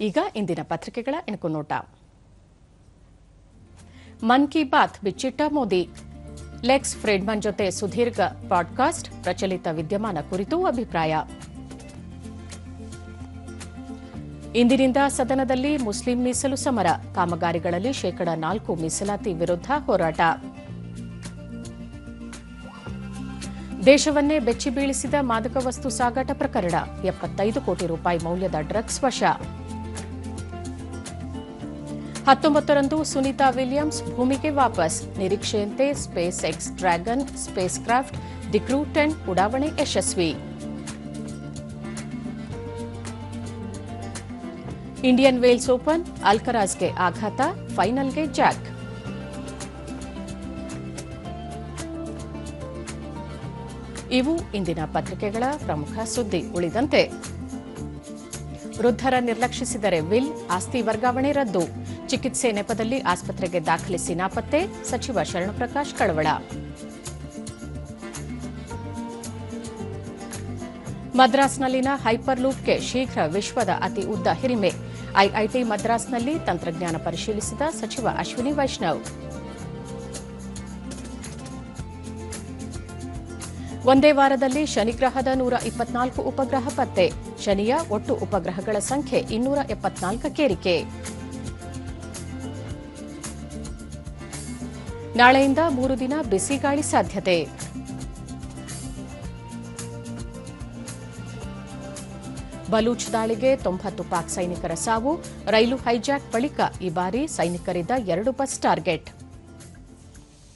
ಈಗ ಇಂದಿನ ಪತ್ರಿಕೆಗಳ ಇಣುಕು ನೋಟ. ಮನ್ ಕಿ ಬಾತ್ ಬಿಚ್ಚಿಟ್ಟ ಮೋದಿ. ಲೆಕ್ಸ್ ಫ್ರೆಡ್ಮನ್ ಜೊತೆ ಸುದೀರ್ಘ ಪಾಡ್ಕಾಸ್ಟ್, ಪ್ರಚಲಿತ ವಿದ್ಯಮಾನ ಕುರಿತು ಅಭಿಪ್ರಾಯ. ಇಂದಿನಿಂದ ಸದನದಲ್ಲಿ ಮುಸ್ಲಿಂ ಮೀಸಲು ಸಮರ, ಕಾಮಗಾರಿಗಳಲ್ಲಿ ಶೇಕಡಾ ನಾಲ್ಕು ಮೀಸಲಾತಿ ವಿರುದ್ಧ ಹೋರಾಟ. ದೇಶವನ್ನೇ ಬೆಚ್ಚಿ ಬೀಳಿಸಿದ ಮಾದಕ ವಸ್ತು ಸಾಗಾಟ ಪ್ರಕರಣ, ಎಪ್ಪತ್ತೈದು ಕೋಟಿ ರೂಪಾಯಿ ಮೌಲ್ಯದ ಡ್ರಗ್ಸ್ ವಶ. ಹತ್ತೊಂಬತ್ತರಂದು ಸುನೀತಾ ವಿಲಿಯಮ್ಸ್ ಭೂಮಿಗೆ ವಾಪಸ್. ನಿರೀಕ್ಷೆಯಂತೆ SpaceX Dragon spacecraft the crew ಉಡಾವಣೆ ಯಶಸ್ವಿ. ಇಂಡಿಯನ್ ವೇಲ್ಸ್ ಓಪನ್, ಅಲ್ಕರಾಜ್ಗೆ ಆಘಾತ, ಫೈನಲ್ಗೆ ಜಾಕ್. ಇವು ಇಂದಿನ ಪತ್ರಿಕೆಗಳ ಪ್ರಮುಖ ಸುದ್ದಿ ಉಳಿದಂತೆ. ವೃದ್ಧರ ನಿರ್ಲಕ್ಷಿಸಿದರೆ ವಿಲ್ ಆಸ್ತಿ ವರ್ಗಾವಣೆ ರದ್ದು. ಚಿಕಿತ್ಸೆ ನೆಪದಲ್ಲಿ ಆಸ್ಪತ್ರೆಗೆ ದಾಖಲಿಸಿ ನಾಪತ್ತೆ, ಸಚಿವ ಶರಣಪ್ರಕಾಶ್ ಕಳವಳ. ಮದ್ರಾಸ್ನಲ್ಲಿನ ಹೈಪರ್ ಲೂಪ್ಗೆ ಶೀಘ್ರ ವಿಶ್ವದ ಅತಿ ಉದ್ದ ಹಿರಿಮೆ. ಐಐಟಿ ಮದ್ರಾಸ್ನಲ್ಲಿ ತಂತ್ರಜ್ಞಾನ ಪರಿಶೀಲಿಸಿದ ಸಚಿವ ಅಶ್ವಿನಿ ವೈಷ್ಣವ್. ಒಂದೇ ವಾರದಲ್ಲಿ ಶನಿಗ್ರಹದ ನೂರ ಇಪ್ಪತ್ನಾಲ್ಕು ಉಪಗ್ರಹ ಪತ್ತೆ. ಶನಿಯ ಒಟ್ಟು ಉಪಗ್ರಹಗಳ ಸಂಖ್ಯೆ ಇನ್ನೂರ ಎಪ್ಪತ್ನಾಲ್ಕಕ್ಕೇರಿಕೆ. ನಾಳೆಯಿಂದ ಮೂರು ದಿನ ಬಿಸಿಗಾಳಿ ಸಾಧ್ಯತೆ. ಬಲೂಚ್ ದಾಳಿಗೆ ತೊಂಬತ್ತು ಪಾಕ್ ಸೈನಿಕರ ಸಾವು, ರೈಲು ಹೈಜಾಕ್ ಬಳಿಕ ಈ ಬಾರಿ ಸೈನಿಕರಿದ್ದ ಎರಡು ಬಸ್ ಟಾರ್ಗೆಟ್.